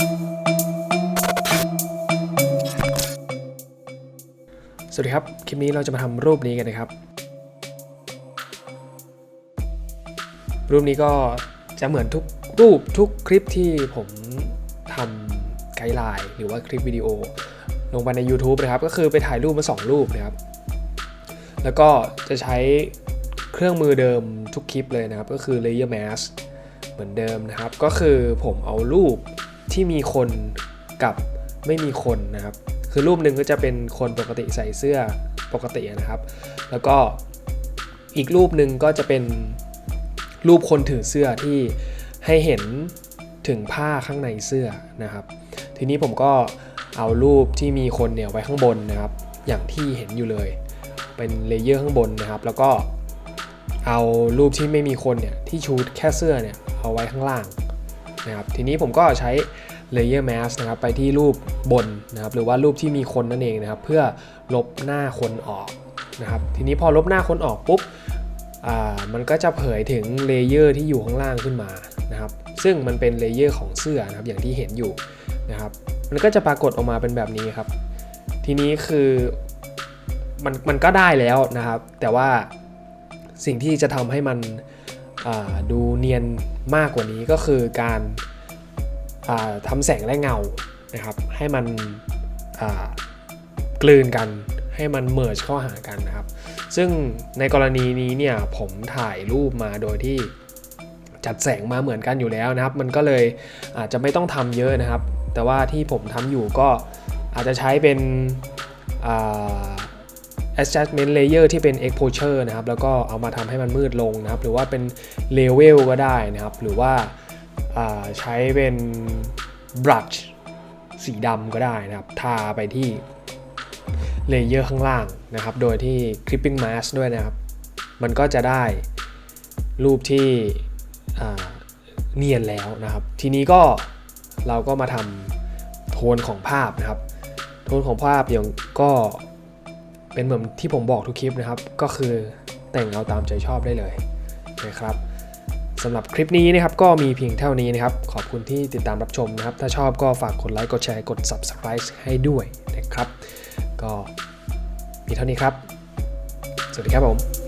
สวัสดีครับ คลิปนี้เราจะมาทำรูปนี้กันนะครับ รูปนี้ก็จะเหมือนทุกรูปทุกคลิปที่ผมทำไกด์ไลน์หรือว่าคลิปวิดีโอ ลงไปใน YouTube นะครับ ก็คือไปถ่ายรูปมา 2 รูปนะครับ แล้วก็จะใช้เครื่องมือเดิมทุกคลิปเลยนะครับ ก็คือ Layer Mask เหมือนเดิมนะครับ ก็คือผมเอารูป ที่มีคนกับไม่มีคนนะครับ คือรูปหนึ่งก็จะเป็นคนปกติใส่เสื้อปกตินะครับ แล้วก็อีกรูปหนึ่งก็จะเป็นรูปคนถือเสื้อที่ให้เห็นถึงผ้าข้างในเสื้อนะครับ ทีนี้ผมก็เอารูปที่มีคนเนี่ยไว้ข้างบนนะครับ อย่างที่เห็นอยู่เลย เป็นเลเยอร์ข้างบนนะครับ แล้วก็เอารูปที่ไม่มีคนเนี่ยที่ชูแค่เสื้อเนี่ยเอาไว้ข้างล่างนะครับ ทีนี้ผมก็ใช้ Layer Mask นะครับไปที่รูปบนนะครับหรือว่ารูปที่มีคนนั่นเองนะครับเพื่อลบหน้าคนออกนะครับทีนี้พอลบหน้าคนออกปุ๊บอ่ามันก็จะเผยถึงเลเยอร์ที่อยู่ข้างล่างขึ้นมานะครับซึ่งมันเป็นเลเยอร์ของเสื้อนะครับอย่างที่เห็นอยู่นะครับมันก็จะปรากฏออกมาเป็นแบบนี้ครับ ทีนี้คือมันมันก็ได้แล้วนะครับ แต่ว่าสิ่งที่จะทำให้มันอ่าดูเนียนมากกว่านี้ก็คือการ ทำแสงและเงานะครับ ให้มันกลืนกัน ให้มันเมิร์จเข้าหากันนะครับ ซึ่งในกรณีนี้เนี่ยผมถ่ายรูปมาโดยที่จัดแสงมาเหมือนกันอยู่แล้วนะครับ มันก็เลยอาจจะไม่ต้องทำเยอะนะครับ แต่ว่าที่ผมทำอยู่ก็อาจจะใช้เป็น adjustment layer ที่เป็น exposure นะครับ แล้วก็เอามาทำให้มันมืดลงนะครับ หรือว่าเป็น level ก็ได้นะครับ หรือว่า ใช้เป็น brush สีดำก็ได้นะครับ ทาไปที่เลเยอร์ข้างล่างนะครับ โดยที่ clipping mask ด้วยนะครับ มันก็จะได้รูปที่เนียนแล้วนะครับ ทีนี้ก็เราก็มาทำโทนของภาพนะครับ โทนของภาพอย่างก็เป็นเหมือนที่ผมบอกทุกคลิปนะครับ ก็คือแต่งเอาตามใจชอบได้เลยนะครับ สำหรับคลิปนี้นะครับก็มีเพียงเท่านี้นะครับ ขอบคุณที่ติดตามรับชมนะครับ ถ้าชอบก็ฝากกดไลค์กดแชร์กด Subscribe ให้ด้วยนะครับ ก็มีเท่านี้ครับ สวัสดีครับผม